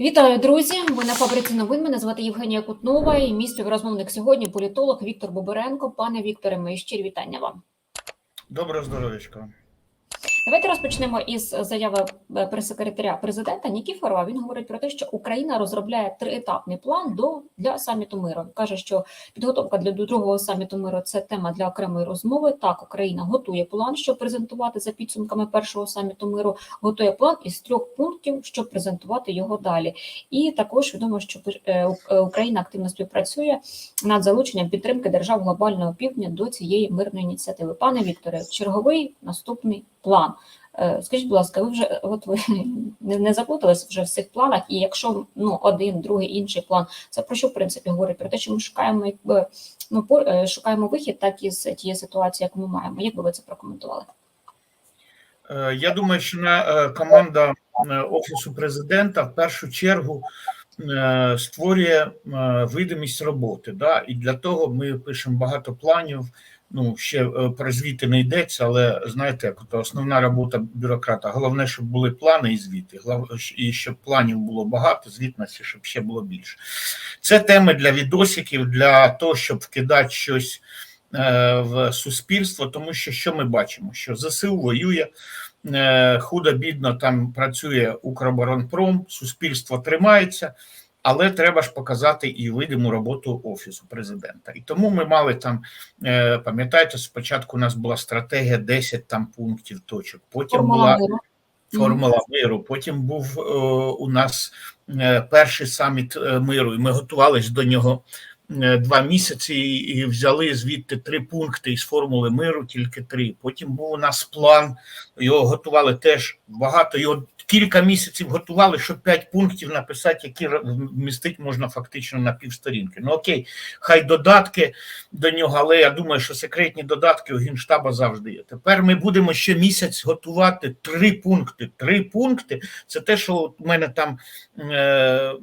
Вітаю, друзі! Ви на фабриці новин. Мене звати Євгенія Кутнова і мій співрозмовник сьогодні політолог Віктор Боберенко. Пане Вікторе, мої щирі вітання вам. Доброго здоров'ячка. Давайте розпочнемо із заяви е, прес-секретаря президента Нікіфорова. Він говорить про те, що Україна розробляє триетапний план до для саміту миру. Каже, що підготовка для другого саміту миру це тема для окремої розмови. Так, Україна готує план, щоб презентувати за підсумками першого саміту миру. Готує план із трьох пунктів, щоб презентувати його далі. І також відомо, що е, е, Україна активно співпрацює над залученням підтримки держав глобального півдня до цієї мирної ініціативи. Пане Вікторе, черговий наступний план. Е, скажіть, будь ласка, ви вже от ви не, заплутались вже в цих планах, і якщо ну один, другий інший план, це про що в принципі говорить? Про те, що ми шукаємо, якби ну по е, шукаємо вихід, так із тієї ситуації, яку ми маємо. Як би ви це прокоментували? Е, Я думаю, що на команда офісу президента в першу чергу створює видимість роботи. Да? І для того ми пишемо багато планів. Ну, ще про звіти не йдеться, але знаєте, як то основна робота бюрократа. Головне, щоб були плани і звіти. і щоб планів було багато, звітності, щоб ще було більше. Це теми для відосиків, для того, щоб вкидати щось в суспільство, тому що що ми бачимо? Що ЗСУ воює худо бідно там працює Укроборонпром, суспільство тримається але треба ж показати і видиму роботу офісу президента. І тому ми мали там, е, пам'ятаєте, спочатку у нас була стратегія 10 там пунктів точок. Потім була формула миру. Потім був е, у нас е, перший саміт миру, і ми готувалися до нього. Два місяці і взяли звідти три пункти із формули миру, тільки три. Потім був у нас план, його готували теж багато. Його кілька місяців готували, щоб п'ять пунктів написати, які вмістити можна фактично на півсторінки. Ну окей, хай додатки до нього, але я думаю, що секретні додатки у Генштаба завжди є. Тепер ми будемо ще місяць готувати три пункти. Три пункти це те, що у мене там. Е,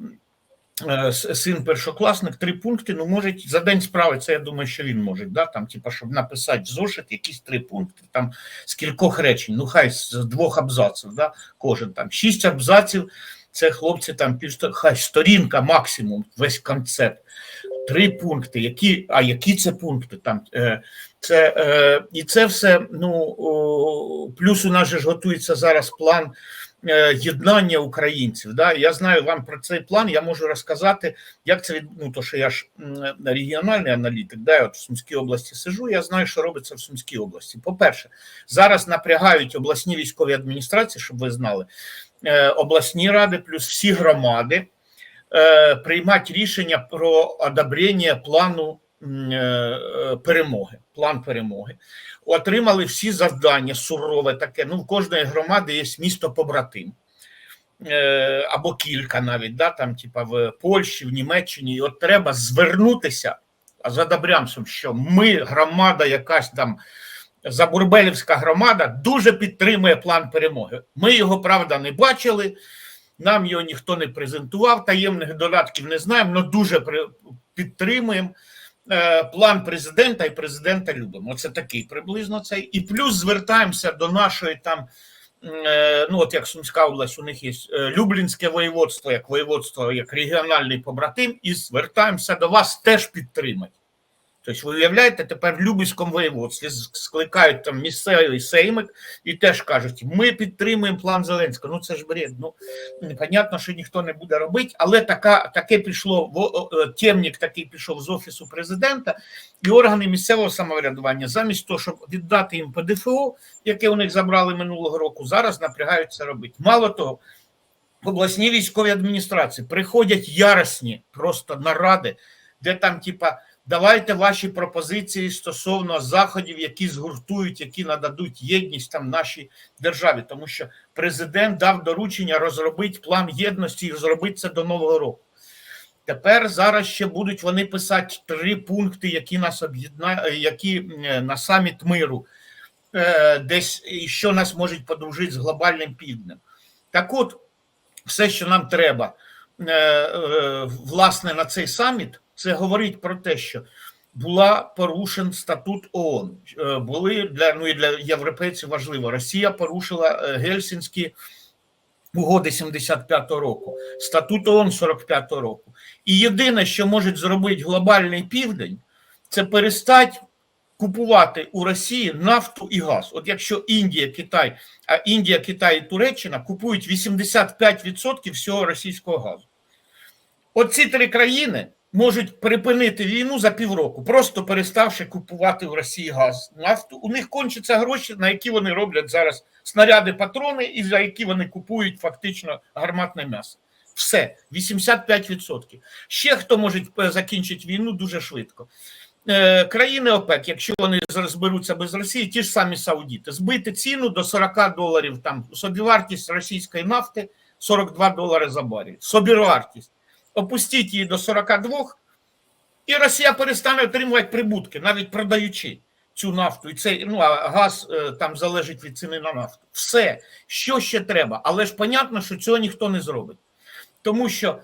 син першокласник, три пункти. Ну, може за день справиться. Я думаю, що він може. Да? Там, типа, щоб написати в зошит якісь три пункти, там з кількох речень, ну хай з двох абзаців, да? кожен там шість абзаців. Це хлопці там хай сторінка максимум, весь концепт. Три пункти. Які, А які це пункти? Там е, це е, і це все. Ну плюс у нас же ж готується зараз план. Е, єднання українців. Да? Я знаю вам про цей план, я можу розказати, як це від... ну, то що я ж регіональний аналітик, да, я от в Сумській області сижу, я знаю, що робиться в Сумській області. По-перше, зараз напрягають обласні військові адміністрації, щоб ви знали, е, обласні ради, плюс всі громади е, приймати рішення про одобрення плану перемоги, план перемоги отримали всі завдання сурове таке. Ну, в кожної громади є місто побратим. Е, або кілька навіть, да, там, типа в Польщі, в Німеччині, і от треба звернутися за добрямством, що ми, громада, якась там Забурбелівська громада, дуже підтримує план перемоги. Ми його правда не бачили, нам його ніхто не презентував, таємних додатків не знаємо, але дуже підтримуємо. Е, план президента і президента любимо. Це такий приблизно цей. І плюс звертаємося до нашої там. Е, ну, от як Сумська область, у них є е, Люблінське воєводство, як воєводство, як регіональний побратим, і звертаємося до вас теж підтримати. Тобто, ви уявляєте, тепер в Любівському воєводстві скликають там місцевий сеймик і теж кажуть, ми підтримуємо план Зеленського. Ну це ж бред. Ну непонятно, що ніхто не буде робити, але така, таке пішло темник такий пішов з офісу президента, і органи місцевого самоврядування, замість того, щоб віддати їм ПДФО, яке у них забрали минулого року, зараз напрягаються робити. Мало того. В обласній військовій адміністрації приходять яросні просто наради, де там, типа, Давайте ваші пропозиції стосовно заходів, які згуртують, які нададуть єдність там нашій державі, тому що президент дав доручення розробити план єдності і зробити це до нового року. Тепер зараз ще будуть вони писати три пункти, які нас об'єднають, які на саміт миру, е, десь що нас можуть подружити з глобальним півднем. Так, от, все, що нам треба, е, е, власне, на цей саміт це говорить про те, що була порушен статут ООН. Е, були для ну і для європейців важливо. Росія порушила е, гельсінські угоди 75-го року, статут ООН 45-го року. І єдине, що може зробити глобальний південь, це перестати купувати у Росії нафту і газ. От якщо Індія, Китай, а Індія, Китай і Туреччина купують 85% всього російського газу. Оці три країни можуть припинити війну за півроку, просто переставши купувати в Росії газ, нафту. У них кончаться гроші, на які вони роблять зараз снаряди, патрони, і за які вони купують фактично гарматне м'ясо. Все, 85%. Ще хто може закінчити війну дуже швидко. Е, Країни ОПЕК, якщо вони розберуться без Росії, ті ж самі Саудіти, збити ціну до 40 доларів, там собівартість російської нафти 42 долари за барель. Собівартість. Опустіть її до 42, і Росія перестане отримувати прибутки, навіть продаючи цю нафту. І цей ну, а газ е, там залежить від ціни на нафту. Все, що ще треба. Але ж понятно, що цього ніхто не зробить. Тому що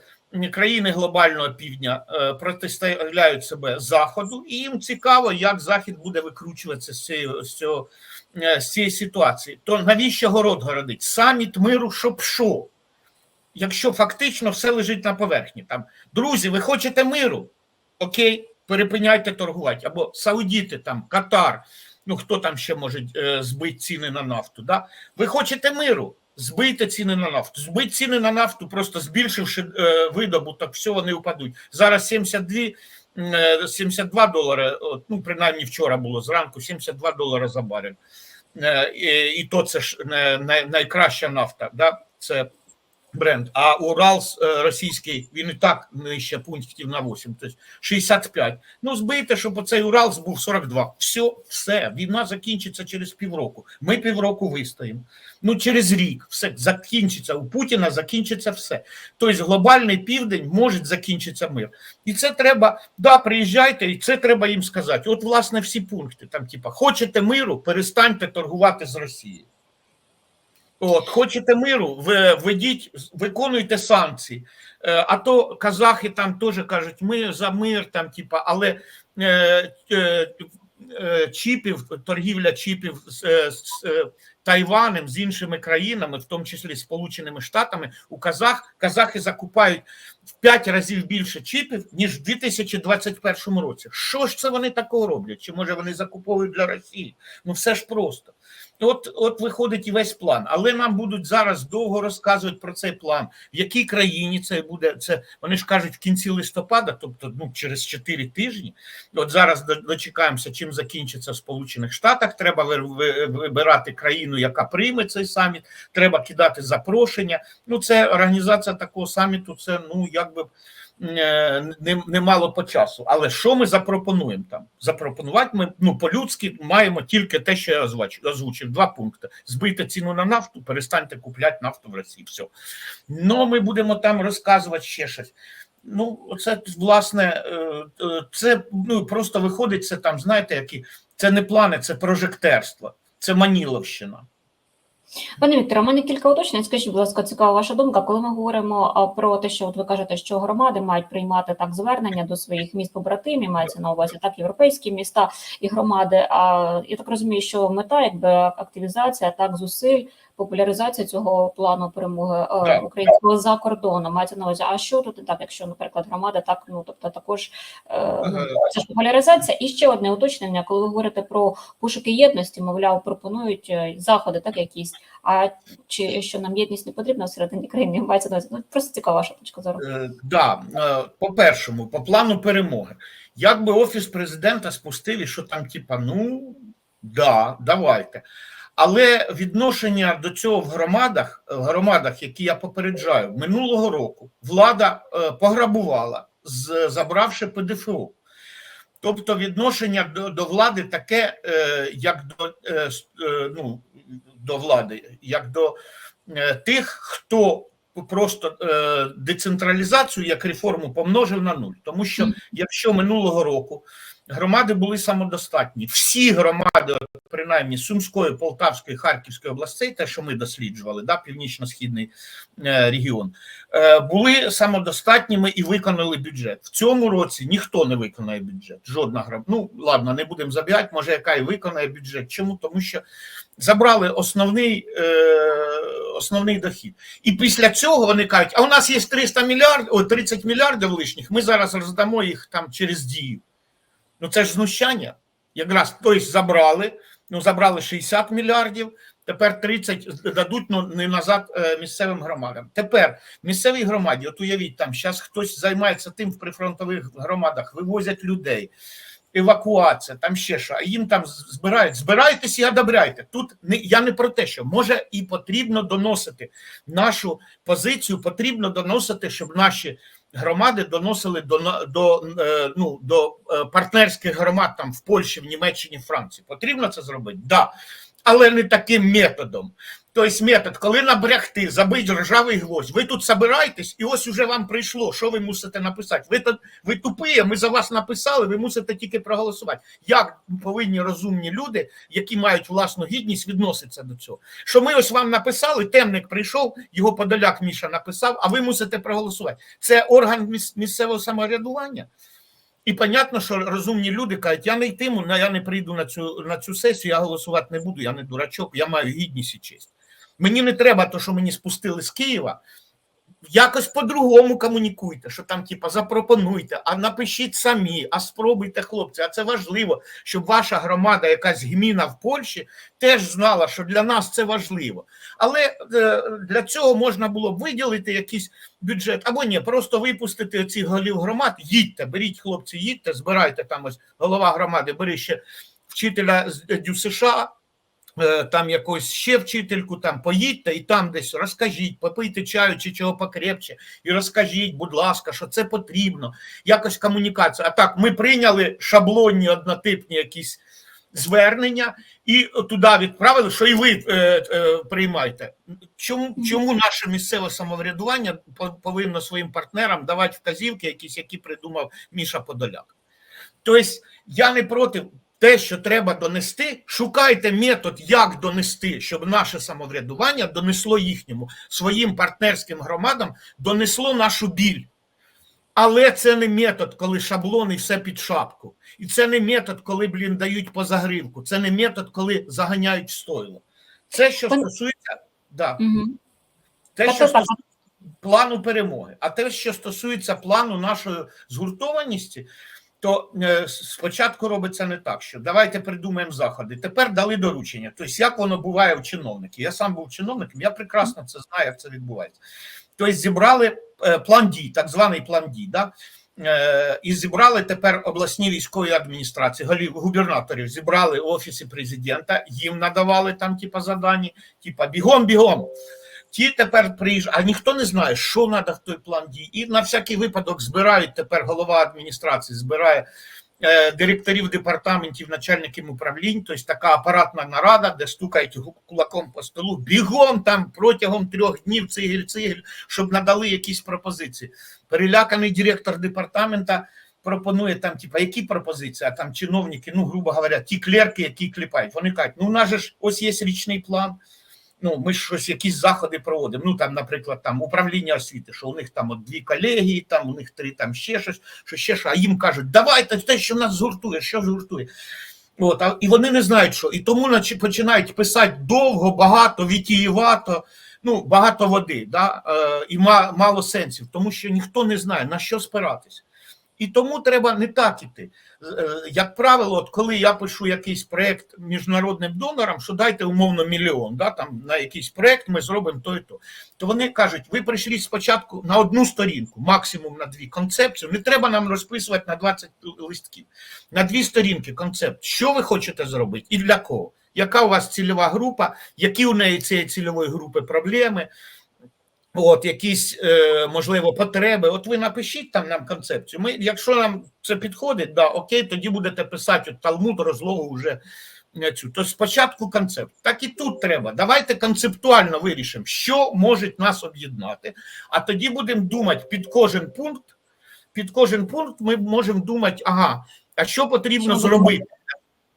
країни глобального півдня е, протиставляють себе Заходу, і їм цікаво, як Захід буде викручуватися з цієї, з цього, е, з цієї ситуації. То навіщо город городить? Саміт миру, щоб що? Якщо фактично все лежить на поверхні. Там, Друзі, ви хочете миру? Окей, перепиняйте торгувати. Або Саудіти, там, Катар, ну хто там ще може е, збити ціни на нафту? Да? Ви хочете миру? Збийте ціни на нафту. Збить ціни на нафту, просто збільшивши е, видобуток, все вони впадуть. Зараз 72, е, 72 долари, ну принаймні вчора було зранку, 72 долари за барель. Е, і, і то це ж не, не, найкраща нафта. Да? Це бренд. А Урал е, російський, він і так нижче пунктів на 8, тобто 65. Ну, збийте, щоб оцей Урал був 42. Все, все, війна закінчиться через півроку. Ми півроку вистоїмо. Ну, через рік все закінчиться. У Путіна закінчиться все. Тобто глобальний південь може закінчитися мир. І це треба, да, приїжджайте, і це треба їм сказати. От, власне, всі пункти. Там, типа, хочете миру, перестаньте торгувати з Росією. От, хочете миру, ви ведіть, виконуйте санкції. Е, а то казахи там теж кажуть, ми за мир, там, типа, але е, е, е, чіпів, торгівля чіпів з, е, з е, Тайванем, з іншими країнами, в тому числі Сполученими Штатами, у казах казахи закупають в 5 разів більше чіпів, ніж в 2021 році. Що ж це вони такого роблять? Чи може вони закуповують для Росії? Ну все ж просто. От от виходить і весь план, але нам будуть зараз довго розказувати про цей план, в якій країні це буде. Це вони ж кажуть в кінці листопада, тобто ну через 4 тижні. От зараз дочекаємося, чим закінчиться в Сполучених Штатах. Треба вибирати країну, яка прийме цей саміт. Треба кидати запрошення. Ну це організація такого саміту. Це ну якби немало не по часу. Але що ми запропонуємо там? Запропонувати ми ну по-людськи маємо тільки те, що я озвучив. Два пункти: збийте ціну на нафту, перестаньте купляти нафту в Росії. Все. Ну ми будемо там розказувати ще щось. Ну, це власне, це ну просто виходить. Це там, знаєте, які це не плани, це прожектерство, це Маніловщина. Пане Вікторе, у мене кілька уточнень. Скажіть, будь ласка, цікава ваша думка. Коли ми говоримо про те, що от ви кажете, що громади мають приймати так звернення до своїх міст побратимів, мається на увазі так європейські міста і громади. А я так розумію, що мета, якби активізація так зусиль. Популяризація цього плану перемоги так, українського так. за кордоном мається на увазі. А що тут так, якщо, наприклад, громада так, ну тобто також ну, це ж популяризація. І ще одне уточнення, коли ви говорите про пошуки єдності, мовляв, пропонують заходи, так якісь. А чи що нам єдність не потрібна всередині країни? Мається на увазі. Ну просто цікава ваша точка зору. Е, да, по першому, по плану перемоги, як би офіс президента спустили, що там, типа, ну да, давайте. Але відношення до цього в громадах, в громадах, які я попереджаю, минулого року влада е, пограбувала, з, забравши ПДФО. Тобто відношення до до влади таке, е, як до е, ну, до влади, як до е, тих, хто просто е, децентралізацію як реформу помножив на нуль. Тому що якщо минулого року громади були самодостатні. Всі громади, принаймні Сумської, Полтавської, Харківської областей, те, що ми досліджували, да, північно-східний е, регіон, е, були самодостатніми і виконали бюджет. В цьому році ніхто не виконає бюджет. Жодна громада. Ну ладно, не будемо забігати, може, яка і виконає бюджет. Чому? Тому що забрали основний, е, основний дохід. І після цього вони кажуть: а у нас є 300 мільярдів, о, 30 мільярдів лишніх, ми зараз роздамо їх там через дію. Ну це ж знущання. Якраз тобто забрали, ну забрали 60 мільярдів, тепер 30 дадуть ну, не назад е, місцевим громадам. Тепер місцевій громаді, от уявіть, там зараз хтось займається тим в прифронтових громадах, вивозять людей, евакуація, там ще що, а їм там збирають, збирайтесь і одобряйте. Тут не я не про те, що може і потрібно доносити нашу позицію, потрібно доносити, щоб наші громади доносили до до, е, ну, до е, партнерських громад там в Польщі, в Німеччині, Франції. Потрібно це зробити? Да. Але не таким методом. Тобто метод, коли набрягти, забить ржавий гвоздь, ви тут собираєтесь, і ось уже вам прийшло, що ви мусите написати. Ви, тут- ви тупі, ми за вас написали, ви мусите тільки проголосувати. Як повинні розумні люди, які мають власну гідність, відноситися до цього? Що ми ось вам написали, темник прийшов, його подоляк Міша написав, а ви мусите проголосувати. Це орган міс- місцевого самоврядування. І понятно, що розумні люди кажуть, я не йтиму, я не прийду на цю, на цю сесію, я голосувати не буду, я не дурачок, я маю гідність і честь. Мені не треба то, що мені спустили з Києва. Якось по-другому комунікуйте, що там, типа, запропонуйте, а напишіть самі, а спробуйте, хлопці. А це важливо, щоб ваша громада, якась гміна в Польщі, теж знала, що для нас це важливо. Але е, для цього можна було б виділити якийсь бюджет, або ні, просто випустити цих голів громад, їдьте, беріть, хлопці, їдьте, збирайте там ось голова громади, бери ще вчителя з Дю США, е, там якусь ще вчительку, там поїдьте і там десь розкажіть, попийте чаю чи чого покрепче, і розкажіть, будь ласка, що це потрібно, якось комунікація. А так, ми прийняли шаблонні однотипні якісь звернення і туди відправили, що і ви е, е, приймайте. Чому, чому наше місцеве самоврядування повинно своїм партнерам давати вказівки, якісь, які придумав Міша Подоляк? Тобто я не проти те, що треба донести, шукайте метод, як донести, щоб наше самоврядування донесло їхньому своїм партнерським громадам, донесло нашу біль. Але це не метод, коли шаблони все під шапку. І це не метод, коли, блін, дають по загривку. Це не метод, коли заганяють в стойло. Це, що стосується, да, Угу. те, що стосується плану перемоги. А те, що стосується плану нашої згуртованості, то е, спочатку робиться не так, що давайте придумаємо заходи. Тепер дали доручення. Тобто, як воно буває у чиновників. Я сам був чиновником, я прекрасно це знаю, як це відбувається. Тобто, зібрали е, план дій, так званий план дій. Да? Е, І зібрали тепер обласні військові адміністрації, губернаторів, зібрали офіси президента, їм надавали там, типа, задані, типа бігом, бігом. Ті тепер приїжджають, а ніхто не знає, що треба в той план дій. І на всякий випадок збирають тепер голова адміністрації, збирає е, директорів департаментів, начальників управлінь, тобто така апаратна нарада, де стукають кулаком по столу, бігом там протягом трьох днів цигель, цигель, щоб надали якісь пропозиції. Переляканий директор департамента пропонує там, типа, які пропозиції, а там чиновники, ну, грубо говоря, ті клерки, які кліпають. Вони кажуть, ну, у нас же ж ось є річний план. Ну, ми щось, якісь заходи проводимо. Ну, там, наприклад, там управління освіти, що у них там от дві колегії, там у них три, там ще щось, що ще що, а їм кажуть, давайте те, що нас згуртує, що згуртує. От, а, і вони не знають, що. І тому наче починають писати довго, багато, вітієвато, ну, багато води, да, е, і ма, мало сенсів, тому що ніхто не знає, на що спиратись. І тому треба не так іти. Е, Як правило, от коли я пишу якийсь проєкт міжнародним донорам, що дайте умовно мільйон, да, там, на якийсь проєкт ми зробимо то і то. То вони кажуть, ви прийшли спочатку на одну сторінку, максимум на дві концепцію. Не треба нам розписувати на 20 листків. На дві сторінки концепт. Що ви хочете зробити і для кого? Яка у вас цільова група, які у неї цієї цільової групи проблеми? От якісь е, можливо потреби. От ви напишіть там нам концепцію. Ми, якщо нам це підходить, да, окей, тоді будете писати от Талмуд розлогу вже цю. То спочатку концепт. Так і тут треба. Давайте концептуально вирішимо, що може нас об'єднати, а тоді будемо думати під кожен пункт. Під кожен пункт ми можемо думати, ага, А що потрібно Що зробити?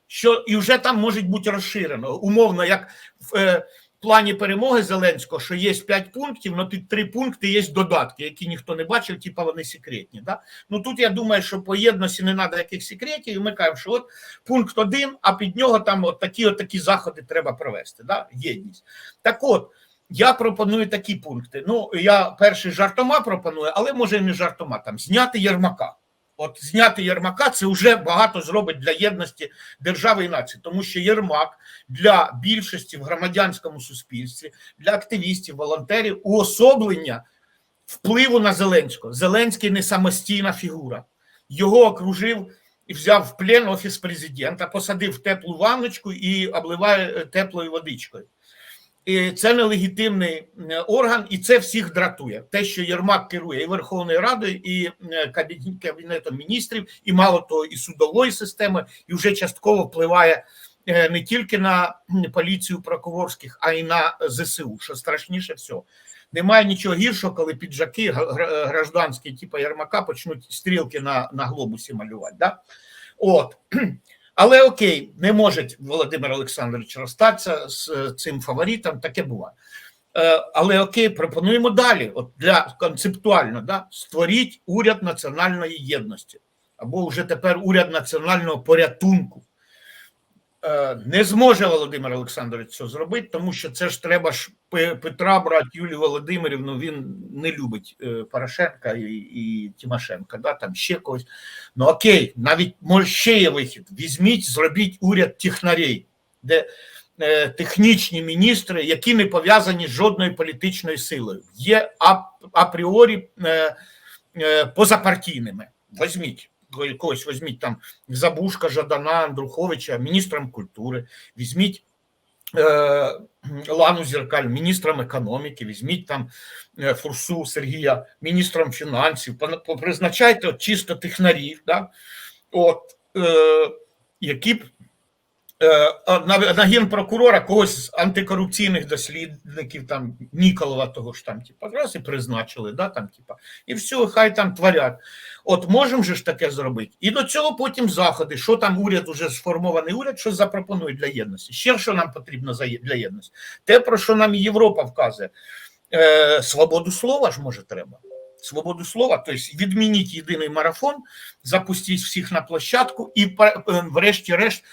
Що і вже там може бути розширено. Умовно, як в е, плані перемоги Зеленського, що є 5 пунктів, але під 3 пункти є додатки, які ніхто не бачив, типа вони секретні. Да? Ну тут я думаю, що по єдності не треба яких секретів, і ми кажемо, що от пункт один, а під нього там от такі от такі заходи треба провести. Да? Єдність. Так от. Я пропоную такі пункти. Ну, я перший жартома пропоную, але може і не жартома. Там зняти Єрмака. От зняти Єрмака це вже багато зробить для єдності держави і нації, тому що Єрмак для більшості в громадянському суспільстві, для активістів, волонтерів уособлення впливу на Зеленського. Зеленський не самостійна фігура. Його окружив і взяв в плен офіс президента, посадив теплу ванночку і обливає е, теплою водичкою. І це нелегітимний е, орган, і це всіх дратує. Те, що Єрмак керує і Верховною Радою, і е, Кабінетом міністрів, і мало того, і судової системи, і вже частково впливає е, не тільки на поліцію прокурорських, а й на ЗСУ, що страшніше всього. Немає нічого гіршого, коли піджаки гра- гра- гражданські, типу Єрмака, почнуть стрілки на, на глобусі малювати. Да? От. Але окей, не може Володимир Олександрович розстатися з е, цим фаворитом, таке буває. Е, Але окей, пропонуємо далі. От для концептуально, да, створіть уряд національної єдності або вже тепер уряд національного порятунку. Е, Не зможе Володимир Олександрович це зробити, тому що це ж треба ж Петра брати Юлію Володимирівну. Він не любить е, Порошенка і, і Тимошенка, да, там ще когось. Ну окей, навіть може ще є вихід. Візьміть, зробіть уряд технарей, де е, технічні міністри, які не пов'язані з жодною політичною силою, є ап, апріорі е, е, позапартійними. Візьміть. Когось візьміть там Забушка, Жадана, Андруховича, міністром культури, візьміть е, Лану Зеркаль, міністром економіки, візьміть там е, Фурсу Сергія, міністром фінансів, призначайте от чисто технарів, да? от, е, які б на, на генпрокурора когось з антикорупційних дослідників, там Ніколова, того ж там, типа, раз і призначили, да, там, типа, і все, хай там творять. От можемо же ж таке зробити. І до цього потім заходи, що там уряд уже сформований уряд, що запропонує для єдності. Ще що нам потрібно для єдності? Те, про що нам Європа вказує. Е, свободу слова ж може треба. Свободу слова, тобто відмініть єдиний марафон, запустіть всіх на площадку, і е, врешті-решт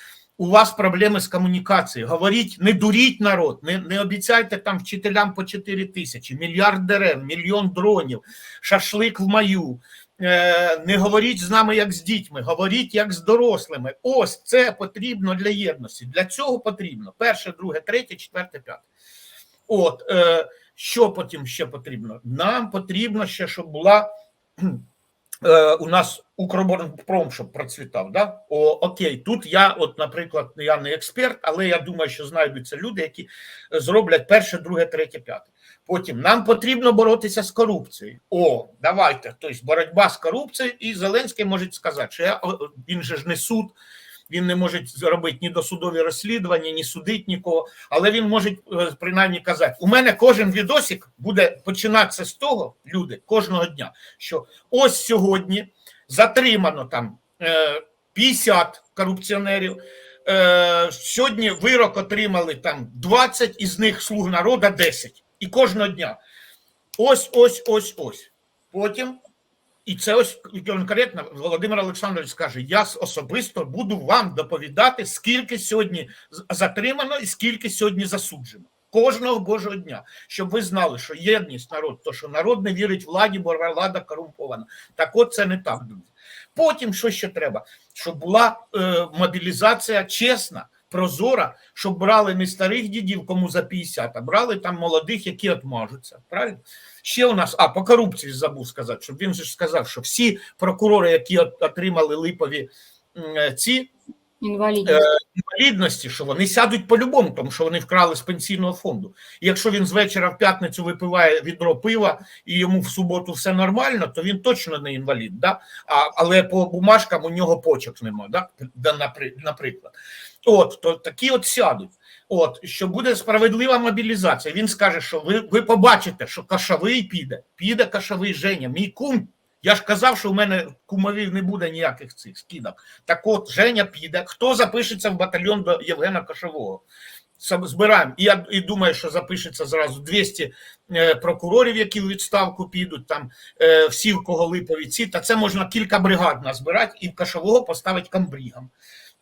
у вас проблеми з комунікацією. Говоріть, не дуріть народ, не, не обіцяйте там вчителям по 4 тисячі, мільярд дерев, мільйон дронів, шашлик в маю. Е, Не говоріть з нами як з дітьми, говоріть як з дорослими. Ось це потрібно для єдності. Для цього потрібно перше, друге, третє, четверте, п'яте. От е, що потім ще потрібно? Нам потрібно ще, щоб була е, у нас Укроборонпром, щоб процвітав. Да? О, окей, тут я, от, наприклад, я не експерт, але я думаю, що знайдуться люди, які зроблять перше, друге, третє, п'яте. Потім нам потрібно боротися з корупцією. О, давайте. Тобто боротьба з корупцією, і Зеленський може сказати, що я, він же ж не суд, він не може зробити ні досудові розслідування, ні судить нікого, але він може е, принаймні казати: у мене кожен відосик буде починатися з того, люди, кожного дня, що ось сьогодні затримано там е, 50 корупціонерів. Е, сьогодні вирок отримали там 20, із них слуг народу 10. І кожного дня. Ось, ось, ось, ось. Потім, і це ось конкретно Володимир Олександрович скаже: я особисто буду вам доповідати, скільки сьогодні затримано і скільки сьогодні засуджено. Кожного божого дня, щоб ви знали, що єдність народ, то що народ не вірить владі, бо влада корумпована. Так от це не так, друзі. Потім що ще треба? Щоб була е, мобілізація чесна, прозора, щоб брали не старих дідів, кому за 50, а брали там молодих, які отмажуться. Правильно? Ще у нас, а по корупції забув сказати, щоб він же ж сказав, що всі прокурори, які отримали липові е, ці Інвалідність. інвалідності, що вони сядуть по-любому, тому що вони вкрали з пенсійного фонду. І якщо він з вечора в п'ятницю випиває відро пива і йому в суботу все нормально, то він точно не інвалід. Да? А, але по бумажкам у нього почок немає, да? Да, напри- наприклад. От, то такі от сядуть. От, що буде справедлива мобілізація. Він скаже, що ви, ви побачите, що кашовий піде, піде кашовий Женя, мій кум Я ж казав, що в мене кумовів не буде ніяких цих скидок. Так от, Женя піде. Хто запишеться в батальйон до Євгена Кошового? Сам- Збираємо. І я і думаю, що запишеться зразу 200 е, прокурорів, які в відставку підуть, там е, всі, в кого липові ці, та це можна кілька бригад назбирати і Кошового поставити камбрігом.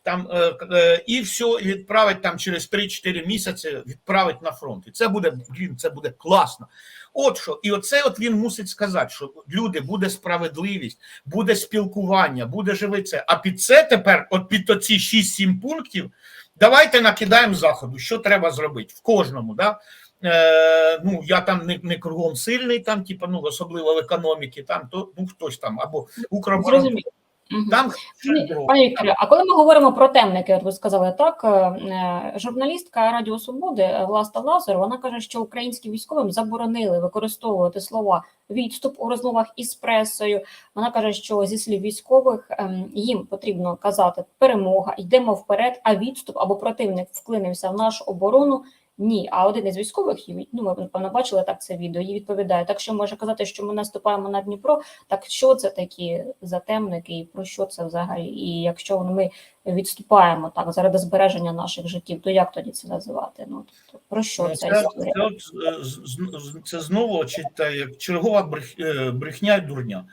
Там е, і все, відправить там через 3-4 місяці, відправить на фронт. І це буде, блін, це буде класно. От що, і оце от він мусить сказати, що люди, буде справедливість, буде спілкування, буде живе це. А під це тепер, от під оці 6-7 пунктів, давайте накидаємо заходу, що треба зробити в кожному. Да? Е, ну, я там не, не кругом сильний, там, типу, ну, особливо в економіці, там, то ну, хтось там, або Укроборонпром. Там Вікторе, а коли ми говоримо про темники, от ви сказали так, е, е, журналістка Радіо Свободи е, Власта Лазар, вона каже, що українським військовим заборонили використовувати слова відступ у розмовах із пресою. Вона каже, що зі слів військових ем, їм потрібно казати перемога, йдемо вперед, а відступ або противник вклинився в нашу оборону. Ні, а один із військових, ну ми напевно бачили так це відео. Їй відповідає. Так що може казати, що ми наступаємо на Дніпро, так що це такі затемники, і про що це взагалі? І якщо ми відступаємо так заради збереження наших життів, то як тоді це називати? Ну тобто про що ця це, це, е, з- з- це знову чи та, як чергова брех- е, брехня і дурня.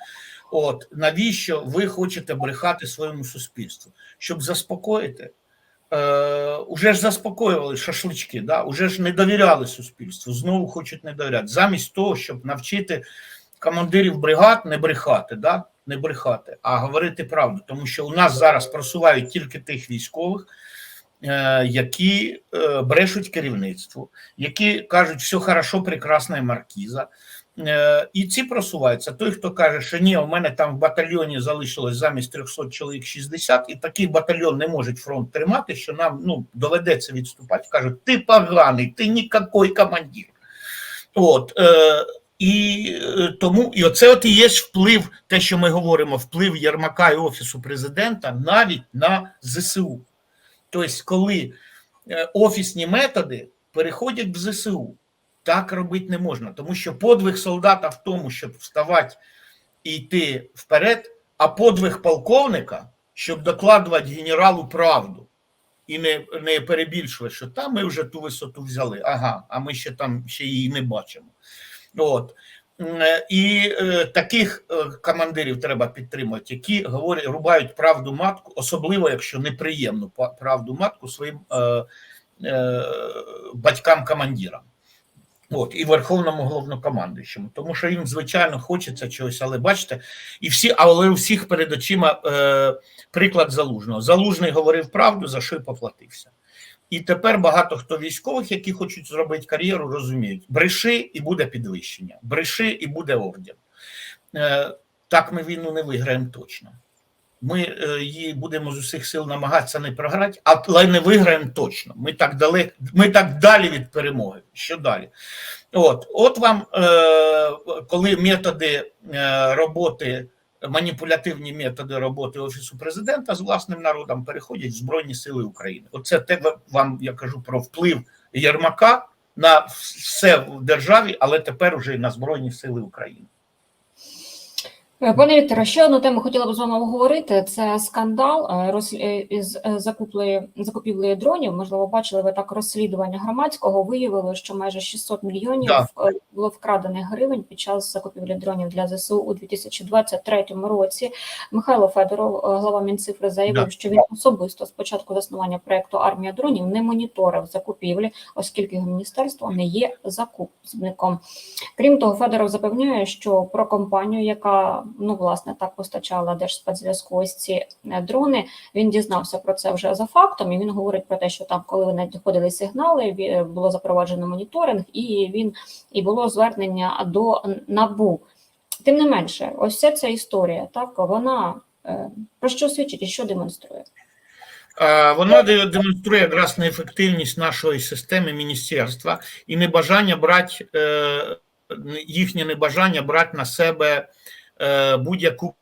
От навіщо ви хочете брехати своєму суспільству? Щоб заспокоїти? Е, уже ж заспокоювали шашлички, да? уже ж не довіряли суспільству, знову хочуть не довіряти. Замість того, щоб навчити командирів бригад не брехати, да? не брехати, а говорити правду. Тому що у нас зараз просувають тільки тих військових, е, які е, брешуть керівництву, які кажуть, все хорошо, прекрасна маркіза. Е, І ці просуваються. Той, хто каже, що ні, у мене там в батальйоні залишилось замість 300 чоловік 60, і такий батальйон не може фронт тримати, що нам ну, доведеться відступати. Кажуть, ти поганий, ти нікакой командир. От, е, і е, тому і оце от і є вплив, те, що ми говоримо, вплив Єрмака і Офісу президента навіть на ЗСУ. Тобто, коли е, офісні методи переходять в ЗСУ, так робити не можна, тому що подвиг солдата в тому, щоб вставати і йти вперед, а подвиг полковника, щоб докладувати генералу правду і не, не перебільшувати, що там ми вже ту висоту взяли. Ага, а ми ще там ще її не бачимо. От. Е, І е, таких е, командирів треба підтримати, які говорять, рубають правду матку, особливо якщо неприємну правду матку своїм е, е, батькам-командирам. От, і верховному головнокомандуючому, тому що їм звичайно хочеться чогось, але бачите, і всі, але у всіх перед очима е, приклад залужного. Залужний говорив правду, за що й поплатився. І тепер багато хто військових, які хочуть зробити кар'єру, розуміють: бреши і буде підвищення, бреши і буде орден. Е, так ми війну не виграємо точно. Ми е, її будемо з усіх сил намагатися не програти, але не виграємо точно. Ми так далеко, ми так далі від перемоги. Що далі? От, от вам, е, коли методи е, роботи, маніпулятивні методи роботи Офісу президента з власним народом переходять в Збройні Сили України. Оце те вам я кажу про вплив Єрмака на все в державі, але тепер вже і на Збройні Сили України. Е, Пане Вікторе, ще одну тему хотіла б з вами обговорити. Це скандал е, е, із закуплею закупівлею дронів. Можливо, бачили ви так розслідування громадського. Виявило, що майже 600 мільйонів Так. було вкрадених гривень під час закупівлі дронів для ЗСУ у 2023 році. Михайло Федоров, глава Мінцифри, заявив, Да. що він особисто з початку заснування проекту Армія дронів не моніторив закупівлі, оскільки його міністерство не є закупником. Крім того, Федоров запевняє, що про компанію, яка ну власне так постачала Держспецзв'язку ось ці е, дрони, він дізнався про це вже за фактом. І він говорить про те, що там, коли надходили сигнали, е, було запроваджено моніторинг, і він і було звернення до набу. Тим не менше, ось вся ця історія, так вона е, про що свідчить і що демонструє? Де- демонструє якраз неефективність нашої системи міністерства і небажання брати їхнє небажання брати на себе будь-яку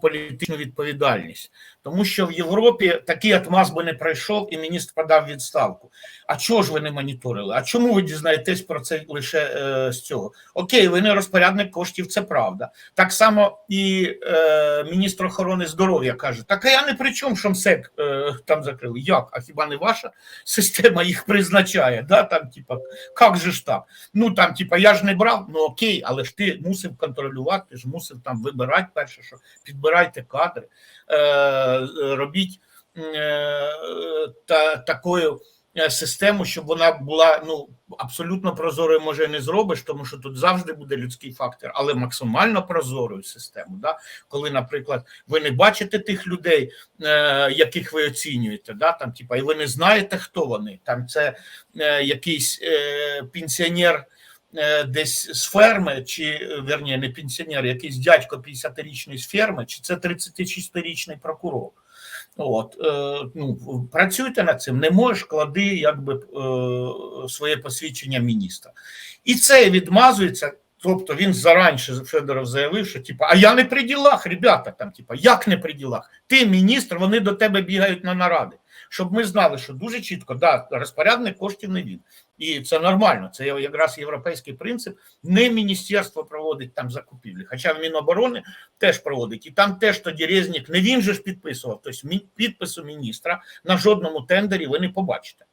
політичну відповідальність. Тому що в Європі такий атмаз би не пройшов, і міністр подав відставку. А чого ж ви не моніторили? А чому ви дізнаєтесь про це лише е, з цього? Окей, ви не розпорядник коштів, це правда. Так само і е, міністр охорони здоров'я каже: так а я не при чому, що МСЕК е, там закрили. Як? А хіба не ваша система їх призначає? Да? Там, типа, як же ж так? Ну там, типа, я ж не брав, ну окей, але ж ти мусив контролювати, ти ж мусив там вибирати перше, що підбирайте кадри, е, робіть е, та, такою е, систему, щоб вона була ну абсолютно прозорою, може не зробиш, тому що тут завжди буде людський фактор, але максимально прозорою систему. Да? Коли, наприклад, ви не бачите тих людей, е, яких ви оцінюєте, да? там, типа, і ви не знаєте, хто вони. Там це якийсь пенсіонер. Е, Десь з ферми, чи е, верні, не пенсіонер, якийсь дядько 50-річний з ферми, чи це 36-річний прокурор. От, е, ну, працюйте над цим, не можеш, клади якби своє посвідчення міністра. І це відмазується. Тобто він заранше Федоров заявив, що типу, а я не при ділах, ребята, там, типу, як не при ділах? Ти міністр, вони до тебе бігають на наради. Щоб ми знали, що дуже чітко, да, розпорядник коштів не він. І це нормально. Це якраз європейський принцип. Не міністерство проводить там закупівлі, хоча в Міноборони теж проводить. І там теж тоді Резнік, не він же ж підписував. Тобто підпису міністра на жодному тендері ви не побачите.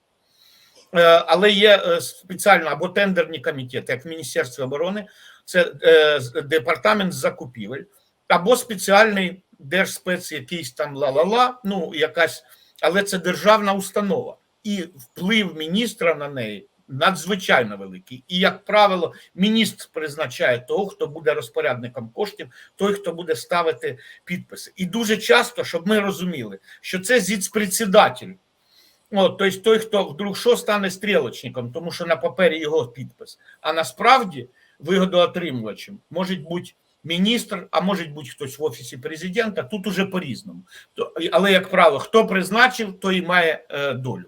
Е, Але є е, спеціально або тендерні комітети, як в Міністерстві оборони, це е, департамент закупівель, або спеціальний держспец, якийсь там ла-ла-ла, ну якась, але це державна установа, і вплив міністра на неї надзвичайно великий. І, як правило, міністр призначає того, хто буде розпорядником коштів, той, хто буде ставити підписи. І дуже часто, щоб ми розуміли, що це зіцпредседатель. От, тобто той, хто вдруг що стане стрілочником, тому що на папері його підпис. А насправді вигодоотримувачем може бути міністр, а може бути хтось в офісі президента. Тут уже по-різному. То- Але, як правило, хто призначив, той має е, долю.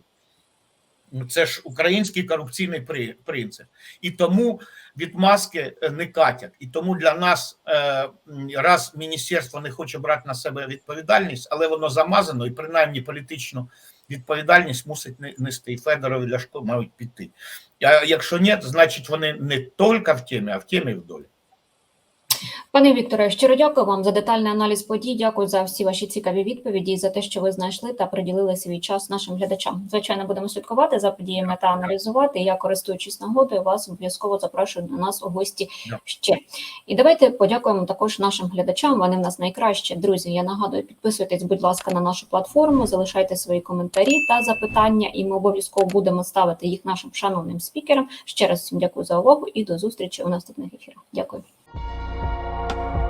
Ну, Це ж український корупційний принцип. І тому відмазки е, не катять. І тому для нас е, раз міністерство не хоче брати на себе відповідальність, але воно замазано і принаймні політичну відповідальність мусить не- нести. І Федоров і Ляшко мають піти. А якщо ні, значить вони не тільки в темі, а в темі і в долі. Пане Вікторе, щиро дякую вам за детальний аналіз подій. Дякую за всі ваші цікаві відповіді і за те, що ви знайшли та приділили свій час нашим глядачам. Звичайно, будемо слідкувати за подіями та аналізувати. Я, користуючись нагодою, вас обов'язково запрошую до нас у гості ще. І давайте подякуємо також нашим глядачам. Вони в нас найкращі. Друзі, я нагадую, підписуйтесь, будь ласка, на нашу платформу, залишайте свої коментарі та запитання, і ми обов'язково будемо ставити їх нашим шановним спікерам. Ще раз всім дякую за увагу і до зустрічі у наступних ефірах. Дякую. thank you